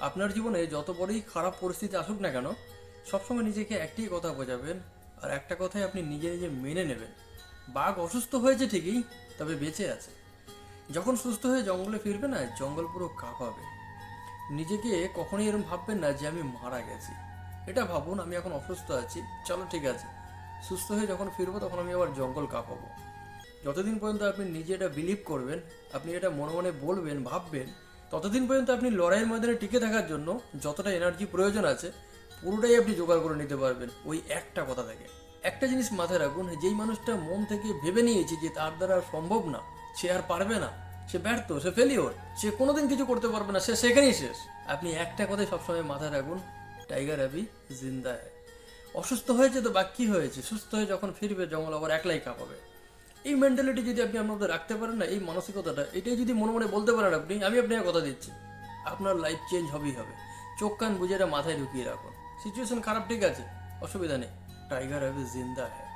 আপনার জীবনে যত বড়ই খারাপ পরিস্থিতি আসুক না কেন, সবসময় নিজেকে একটি কথা বোঝাবেন আর একটা কথাই আপনি নিজে নিজে মেনে নেবেন। বাঘ অসুস্থ হয়েছে ঠিকই, তবে বেঁচে আছে। যখন সুস্থ হয়ে জঙ্গলে ফিরবে না, জঙ্গল পুরো কাঁপাবে। নিজেকে কখনোই এরকম ভাববেন না যে আমি মারা গেছি। এটা ভাবুন, আমি এখন অসুস্থ আছি, চলো ঠিক আছে। সুস্থ হয়ে যখন ফিরবো, তখন আমি আবার জঙ্গল কাঁপাবো। যতদিন পর্যন্ত আপনি নিজে এটা বিলিভ করবেন, আপনি এটা মনে মনে বলবেন, ভাববেন ততদিন পর্যন্ত আপনি লড়াইয়ের ময়দানে টিকে থাকার জন্য যতটা এনার্জি প্রয়োজন আছে, পুরোটাই আপনি জোগাড় করে নিতে পারবেন। ওই একটা কথা থেকে একটা জিনিস মাথায় রাখুন, যেই মানুষটা মন থেকে ভেবে নিয়েছে যে তার দ্বারা সম্ভব না, সে আর পারবে না, সে ব্যর্থ, সে ফেলিওর সে কোনোদিন কিছু করতে পারবে না, সে সেখানেই শেষ। আপনি একটা কথাই সবসময় মাথায় রাখুন টাইগার অ্যাবি জিন্দা অসুস্থ হয়েছে তো বাকি হয়েছে, সুস্থ হয়ে যখন ফিরবে, জঙ্গল আবার একলাই কাঁপাবে। এই মেন্টালিটি যদি আপনি আপনাদের রাখতে পারেন না, এই মানসিকতাটা, এটাই যদি মনে মনে বলতে পারেন আপনি, আমি আপনাকে কথা দিচ্ছি। আপনার লাইফ চেঞ্জ হবেই হবে। চোখ কান বুঝে মাথায় ঢুকিয়ে রাখুন। সিচুয়েশন খারাপ ঠিক আছে, অসুবিধা নেই। টাইগার হবে, জিন্দা হ্যায়